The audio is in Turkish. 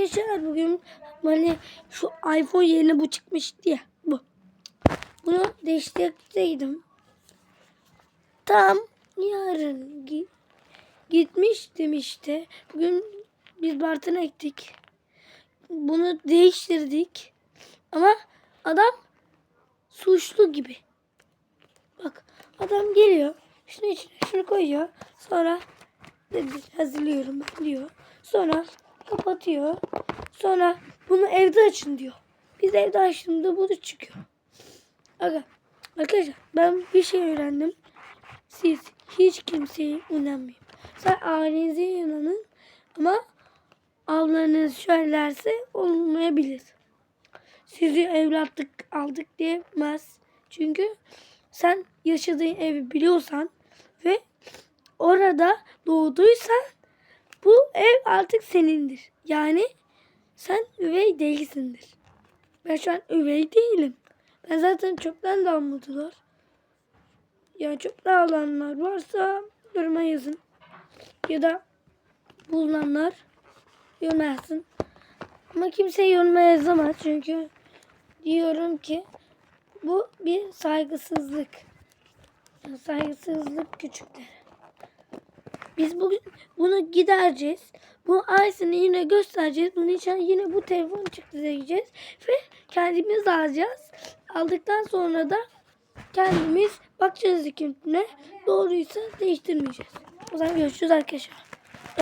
Arkadaşlar bugün hani şu iPhone yeni bu çıkmıştı ya bu. Bunu değiştirdiydim. Tam yarın gi- gitmiştim işte. Bugün biz Bartın'a gittik. Bunu değiştirdik. Ama adam suçlu gibi. Bak adam geliyor. Şunu içine şunu koyuyor. Sonra hazırlıyorum ben diyor. Sonra kapatıyor. Sonra bunu evde açın diyor. Biz evde açtığımda bu çıkıyor. Aga, arkadaşlar ben bir şey öğrendim. Siz hiç kimseye inanmayın. Sen ailenize inanın ama avlarınız söylerse olmayabilir. Sizi evlatlık aldık diyemez. Çünkü sen yaşadığın evi biliyorsan ve orada doğduysan artık senindir. Yani sen üvey değilsindir. Ben şu an üvey değilim. Ben zaten çoktan damladılar. Yani çoktan alanlar varsa yoruma yazın. Ya da bulunanlar yoruma yazsın. Ama kimse yoruma yazamaz çünkü diyorum ki bu bir saygısızlık. Saygısızlık küçüklere. Biz bugün bunu gidereceğiz. Bu Aysin'i yine göstereceğiz. Bunun için yine bu telefon çıktı diyeceğiz. Ve kendimiz alacağız. Aldıktan sonra da kendimiz bakacağız hükümtüne. Doğruysa değiştirmeyeceğiz. O zaman görüşürüz arkadaşlar.